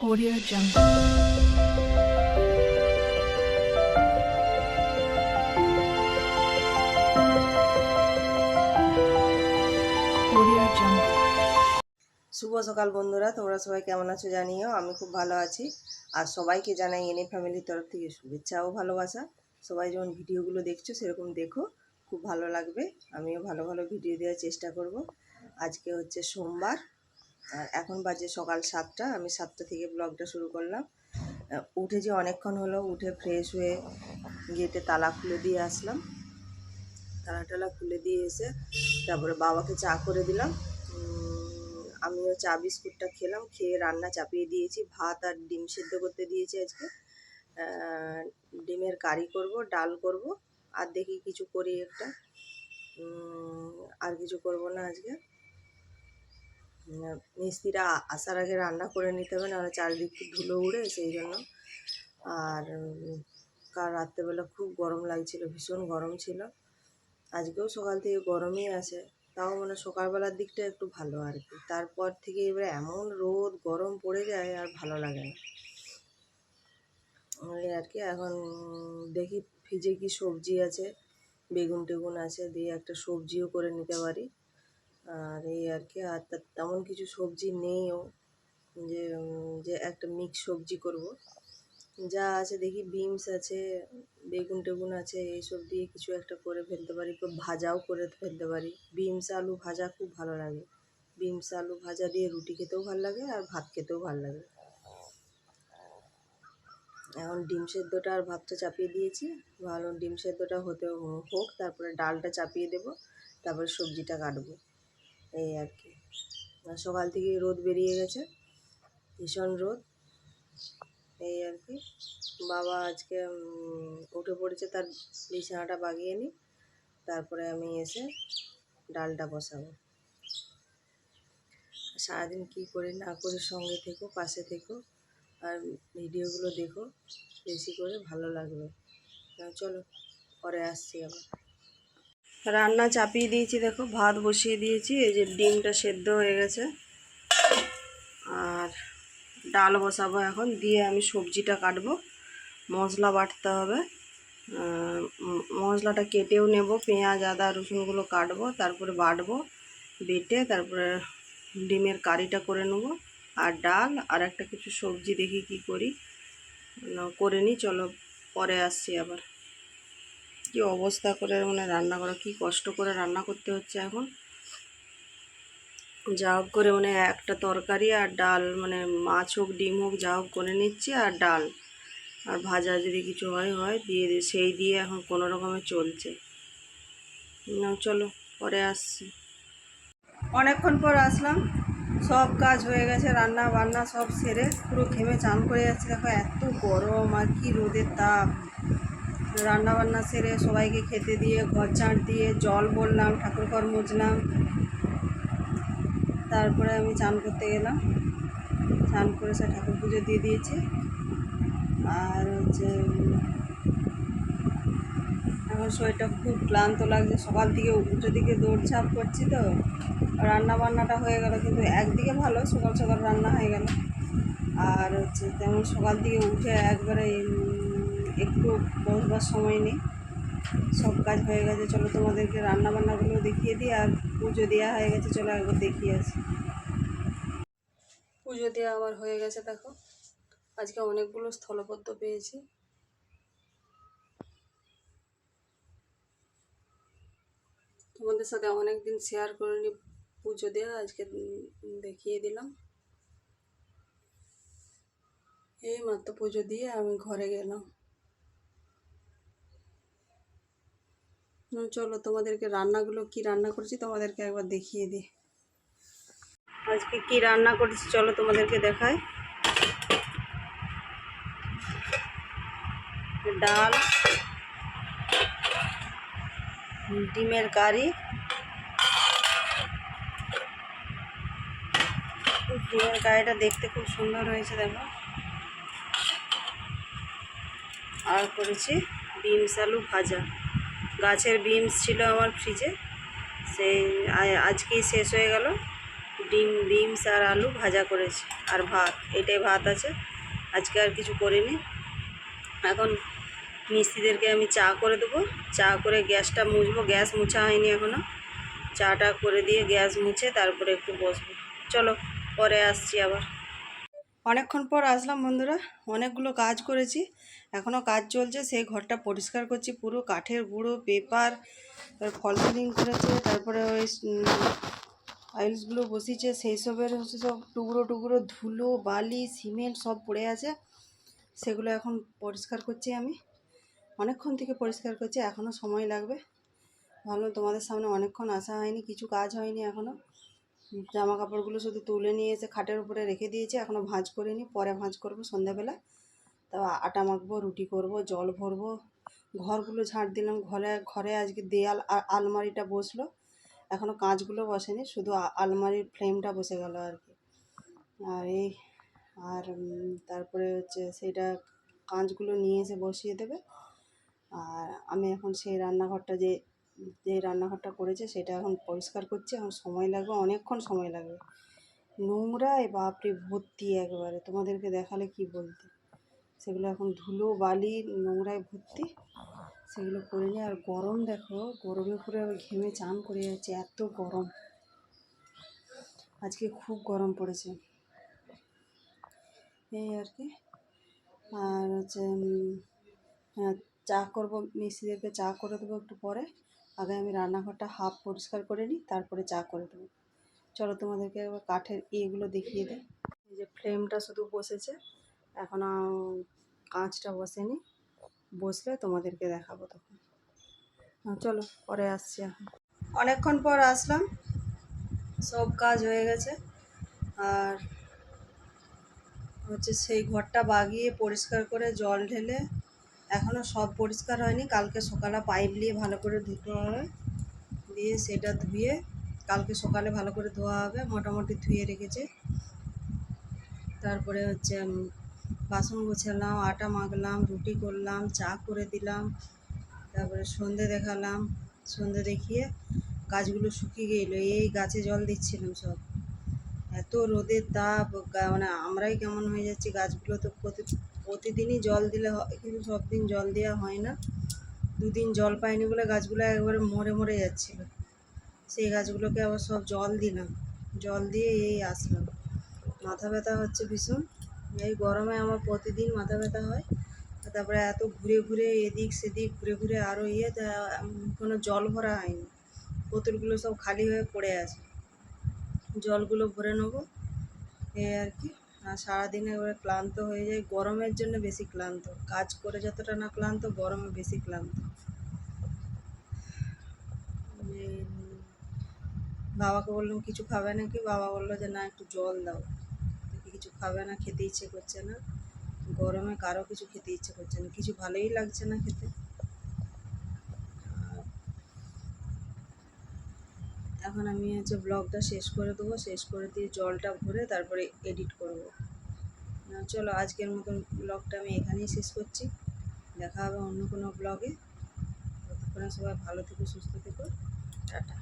Audio Jungle. শুভ সকাল বন্ধুরা, তোমরা সবাই কেমন আছো জানিও? আমি খুব ভালো আছি। আর সবাইকে জানাই এনে ফ্যামিলির তরফ থেকে শুভেচ্ছা ও ভালোবাসা। সবাই যেমন ভিডিওগুলো দেখছ, সেরকম দেখো। খুব ভালো লাগবে। আমিও ভালো ভালো ভিডিও দেওয়ার চেষ্টা করব। আজকে হচ্ছে সোমবার। আর এখন বাজে সকাল সাতটা, আমি সাতটা থেকে ব্লগটা শুরু করলাম। উঠে উঠেছি অনেকক্ষণ হলো, উঠে ফ্রেশ হয়ে গেটে তালা খুলে দিয়ে আসলাম। তালা টালা খুলে দিয়ে এসে তারপরে বাবাকে চা করে দিলাম। আমিও চা, বিস্কুটটা খেলাম, খেয়ে রান্না চাপিয়ে দিয়েছি। ভাত আর ডিম সেদ্ধ করতে দিয়েছি আজকে। ডিমের কারি করব, ডাল করব, আর দেখি কিছু করি একটা। আর কিছু করব না আজকে। মিস্ত্রিরা আসার আগে রান্না করে নিতে হবে, নাহলে চারিদিক থেকে ধুলো উড়ে, সেই জন্য। আর কাল রাত্রেবেলা খুব গরম লাগছিল, ভীষণ গরম ছিল। আজকেও সকাল থেকে গরমই আছে, তাও মানে সকালবেলার দিকটা একটু ভালো আর কি। তারপর থেকে এবারে এমন রোদ, গরম পড়ে যায়, আর ভালো লাগে না। এই আর কি, এখন দেখি ফ্রিজে কি সবজি আছে, বেগুন টেগুন আছে, দিয়ে একটা সবজিও করে নিতে পারি। আর এই আর কি, আর তেমন কিছু সবজি নেইও। যে যে একটা মিক্স সবজি করব। যা আছে দেখি বিনস আছে, বেগুন টেগুন আছে, এইসব দিয়ে কিছু একটা করে ফেলতে পারি। ভাজাও করে ফেলতে পারি। বিনস আলু ভাজা খুব ভালো লাগে। বিনস আলু ভাজা দিয়ে রুটি খেতেও ভালো লাগে আর ভাত খেতেও ভালো লাগে। এখন ডিম সেদ্ধটা আর ভাতটা চাপিয়ে দিয়েছি। ভালো ডিম সেদ্ধটা হতে হোক, তারপরে ডালটা চাপিয়ে দেবো, তারপরে সবজিটা কাটবো। এই আর কি। সকাল থেকে রোদ বেরিয়ে গেছে, ভীষণ রোদ। এই আর কি। বাবা আজকে উঠে পড়েছে, তার বিছানাটা বাগিয়ে নি তারপরে আমি এসে ডালটা বসাবো। সারাদিন কী করে না করে, সঙ্গে থেকো, পাশে থেকো, আর ভিডিওগুলো দেখো, বেশি করে ভালো লাগবে। চলো, পরে আসছি আবার। রান্না চাপিয়ে দিয়েছি, দেখো, ভাত বসিয়ে দিয়েছি, এই যে ডিমটা সেদ্ধ হয়ে গেছে। আর ডাল বসাবো এখন, দিয়ে আমি সবজিটা কাটবো, মশলা বাটতে হবে। মশলাটা কেটেও নেব, পেঁয়াজ, আদা, রসুনগুলো কাটবো, তারপরে বাটবো, বেটে তারপরে ডিমের কারিটা করে নেব। আর ডাল, আর একটা কিছু সবজি দেখি কি করি। করে নিই, চলো, পরে আসছি আবার। কি অবস্থা করে মানে রান্না করা, কি কষ্ট করে রান্না করতে হচ্ছে এখন? যা হোক করে মানে একটা তরকারি আর ডাল মানে মাছ হোক, ডিম হোক, যা হোক করে নিচ্ছি আর ডাল। আর ভাজা যদি কিছু হয় হয়, দিয়ে সেই দিয়ে এখন কোনো রকমে চলছে। চলো, পরে আসছি। অনেকক্ষণ পর আসলাম, সব কাজ হয়ে গেছে, রান্না বান্না সব সেরে পুরো ঘেমে চান করে যাচ্ছে। দেখো এত গরম আর কি রোদের তাপ। রান্না বান্না সেরে সবাইকে খেতে দিয়ে, ঘর ঝাঁট দিয়ে, জল বললাম, ঠাকুরঘর মুছলাম। তারপরে আমি চান করতে গেলাম। চান করে সে ঠাকুর পুজো দিয়ে দিয়েছি। আর হচ্ছে এখন শরীরটা খুব ক্লান্ত লাগছে। সকাল থেকে উল্টো দিকে দৌড়ঝাঁপ করছি তো রান্না বান্নাটা হয়ে গেল কিন্তু একদিকে ভালো, সকাল সকাল রান্না হয়ে গেল। আর হচ্ছে, তেমন সকাল থেকে উঠে একবারে একটু বসবার সময় নেই। সব কাজ হয়ে গেছে, চলো তোমাদেরকে রান্না বান্নাগুলো দেখিয়ে দিই আর পুজো দেওয়া হয়ে গেছে, চলো একবার দেখিয়ে আসি। পুজো দেওয়া আবার হয়ে গেছে, দেখো। আজকে অনেকগুলো স্থলপদ্ম পেয়েছি। তোমাদের সাথে অনেক দিন শেয়ার করিনি পুজো দেওয়া, আজকে দেখিয়ে দিলাম। এই মাত্র পুজো দিয়ে আমি ঘরে গেলাম। চলো তোমাদেরকে রান্নাগুলো কি রান্না করেছি তোমাদেরকে একবার দেখিয়ে দিই। আজকে কি রান্না করেছি চলো তোমাদেরকে দেখায় ডাল, ডিমের কারি, ডিমের কারিটা দেখতে খুব সুন্দর হয়েছে দেখো। আর করেছি বিনস আলু ভাজা। গাছের বিনস ছিল আমার ফ্রিজে। সেই আজকেই শেষ হয়ে গেল। ডিম, বিমস আর আলু ভাজা করেছি। আর ভাত, এটাই ভাত আছে। আজকে আর কিছু করিনি। এখন মিস্ত্রিদেরকে আমি চা করে দেবো। চা করে গ্যাসটা মুছবো। গ্যাস মুছা হয়নি এখনও চাটা করে দিয়ে গ্যাস মুছে তারপরে একটু বসবো। চলো, পরে আসছি আবার। অনেকক্ষণ পর আসলাম বন্ধুরা, অনেকগুলো কাজ করেছি, এখনও কাজ চলছে, সেই ঘরটা পরিষ্কার করছি, পুরো কাঠের গুঁড়ো, পেপার ফল সিলিং করেছে, তারপরে ওই টাইলসগুলো বসিয়েছে, সেই সবের হচ্ছে সব টুকরো টুকরো, ধুলো, বালি, সিমেন্ট সব পড়ে আছে, সেগুলো এখন পরিষ্কার করছি আমি, অনেকক্ষণ থেকে পরিষ্কার করছি, এখনও সময় লাগবে, ভাবলাম তোমাদের সামনে অনেকক্ষণ আসা হয়নি, কিছু কাজ হয়নি এখনও। জামা কাপড়গুলো শুধু তুলে নিয়ে এসে খাটের উপরে রেখে দিয়েছি এখনও ভাঁজ করিনি, পরে ভাঁজ করব সন্ধ্যাবেলা। তারপর আটা মাখবো, রুটি করব, জল ভরবো, ঘরগুলো ঝাড় দিলাম, ঘরে ঘরে আজকে দেয়াল আলমারিটা বসল। এখনও কাঁচগুলো বসেনি, শুধু আলমারির ফ্রেমটা বসে গেল আর কি। আর এই, আর তারপরে হচ্ছে সেটা কাঁচগুলো নিয়ে এসে বসিয়ে দেবে। আর আমি এখন সেই রান্নাঘরটা যে যে রান্নাঘরটা করেছে সেটা এখন পরিষ্কার করছি এখন সময় লাগবে, অনেকক্ষণ সময় লাগবে। নোংরায় বাপরে ভর্তি একবারে, তোমাদেরকে দেখালে কি বলতে? সেগুলো এখন ধুলো, বালি, নোংরায় ভর্তি, সেগুলো করে নিয়ে, আর গরম দেখো, গরমে পুরো ঘেমে চান করে যাচ্ছে, এত গরম। আজকে খুব গরম পড়েছে। এই আর কি। আর হচ্ছে হ্যাঁ চা করব মিস্ত্রিদেরকে চা করে দেবো একটু পরে। আগে আমি রান্নাঘরটা হাফ পরিষ্কার করে নিই, তারপরে চা করে দেবো। চলো তোমাদেরকে কাঠের ইয়েগুলো দেখিয়ে দেয় এই যে ফ্লেমটা শুধু বসেছে এখনও কাঁচটা বসেনি বসলে তোমাদেরকে দেখাবো তখন। চলো, পরে আসছি এখন। অনেকক্ষণ পর আসলাম। সব কাজ হয়ে গেছে। আর হচ্ছে সেই ঘরটা বাগিয়ে পরিষ্কার করে জল ঢেলে এখনও সব পরিষ্কার হয়নি। কালকে সকালে পাইপ নিয়ে ভালো করে ধুতে হবে। দিয়ে সেটা ধুয়ে কালকে সকালে ভালো করে ধোয়া হবে, মোটামুটি ধুয়ে রেখেছে। তারপরে হচ্ছে বাসন গোছালাম, আটা মাখলাম, রুটি করলাম, চা করে দিলাম। তারপরে সন্ধে দেখালাম। সন্ধে দেখিয়ে গাছগুলো শুকিয়ে গেল। এই গাছে জল দিচ্ছিলাম সব। এত রোদের তাপ মানে আমরাই কেমন হয়ে যাচ্ছি, গাছগুলো তো প্রতি প্রতিদিনই জল দিলে হয়, কিন্তু সব দিন জল দেওয়া হয় না। দুদিন জল পাইনি বলে গাছগুলো একবারে মরে মরে যাচ্ছিল। সেই গাছগুলোকে আবার সব জল দিলাম। জল দিয়ে এই আসলাম। মাথা ব্যথা হচ্ছে ভীষণ। এই গরমে আমার প্রতিদিন মাথা ব্যথা হয়। তারপরে এত ঘুরে ঘুরে এদিক সেদিক ঘুরে ঘুরে আরও ইয়ে কোনো জল ভরা হয়নি। বোতলগুলো সব খালি হয়ে পড়ে আছে। জলগুলো ভরে নেব। এই আর কি। সারাদিন এবারে ক্লান্ত হয়ে যায়। গরমের জন্য বেশি ক্লান্ত। কাজ করে যতটা না ক্লান্ত, গরমে বেশি ক্লান্ত। বাবাকে বললাম, কিছু খাবে নাকি? বাবা বলল যে, না, একটু জল দাও। কিছু খাবে না, খেতে ইচ্ছে করছে না। গরমে কারও কিছু খেতে ইচ্ছে করছে না। কিছু ভালোই লাগছে না খেতে। এখন আমি হচ্ছে ব্লগটা শেষ করে দেবো। শেষ করে দিয়ে জলটা ভরে তারপরে এডিট করব। চলো আজকের মতন ব্লগটা আমি এখানেই শেষ করছি। দেখা হবে অন্য কোনো ব্লগে ততক্ষণে সবাই ভালো থেকো, সুস্থ থেকো। টাটা।